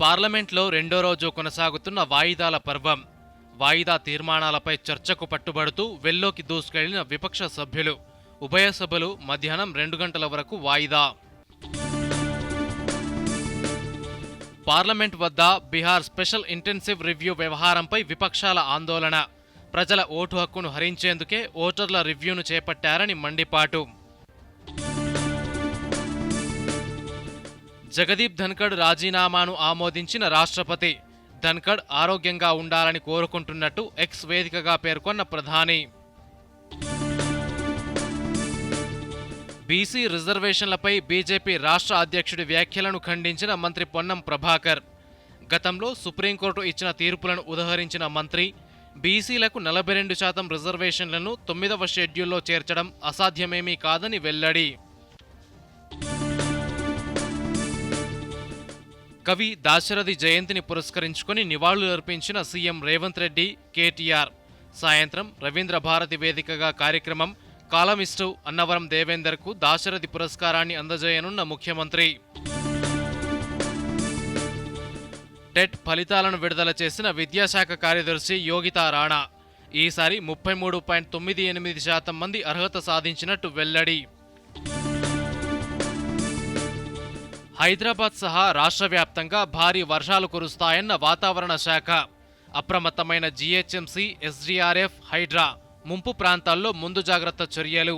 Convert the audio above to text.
పార్లమెంట్లో రెండో రోజు కొనసాగుతున్న వాయిదాల పర్వం. వాయిదా తీర్మానాలపై చర్చకు పట్టుబడుతూ వెల్లోకి దూసుకెళ్ళిన విపక్ష సభ్యులు. ఉభయ సభలు మధ్యాహ్నం రెండు గంటల వరకు వాయిదా. పార్లమెంట్ వద్ద బీహార్ స్పెషల్ ఇంటెన్సివ్ రివ్యూ వ్యవహారంపై విపక్షాల ఆందోళన. ప్రజల ఓటు హక్కును హరించేందుకే ఓటర్ల రివ్యూను చేపట్టారని మండిపాటు. జగదీప్ ధన్కడ్ రాజీనామాను ఆమోదించిన రాష్ట్రపతి ధన్కడ్ ఆరోగ్యంగా ఉండాలని కోరుకుంటున్నట్టు ఎక్స్ వేదికగా పేర్కొన్న ప్రధాని. బీసీ రిజర్వేషన్లపై బీజేపీ రాష్ట్ర అధ్యక్షుడి వ్యాఖ్యలను ఖండించిన మంత్రి పొన్నం ప్రభాకర్. గతంలో సుప్రీంకోర్టు ఇచ్చిన తీర్పులను ఉదహరించిన మంత్రి బీసీలకు నలభై రెండు శాతం రిజర్వేషన్లను తొమ్మిదవ షెడ్యూల్లో చేర్చడం అసాధ్యమేమీ కాదని వెల్లడి. కవి దాశరథి జయంతిని పురస్కరించుకొని నివాళులర్పించిన C M Revanth Reddy K T R. సాయంత్రం రవీంద్ర భారతి వేదికగా కార్యక్రమం కాలమిస్టు అన్నవరం దేవేందర్కు దాశరథి పురస్కారాన్ని అందజేయనున్న ముఖ్యమంత్రి. టెట్ ఫలితాలను విడుదల చేసిన విద్యాశాఖ కార్యదర్శి యోగితా రాణా. ఈసారి ముప్పై మూడు పాయింట్ తొమ్మిది ఎనిమిది శాతం మంది అర్హత సాధించినట్టు వెల్లడి. హైదరాబాద్ సహా రాష్ట్ర వ్యాప్తంగా భారీ వర్షాలు కురుస్తాయన్న వాతావరణ శాఖ. అప్రమత్తమైన జీహెచ్ఎంసీ ఎస్డీఆర్ఎఫ్ హైడ్రా. ముంపు ప్రాంతాల్లో ముందు జాగ్రత్త చర్యలు.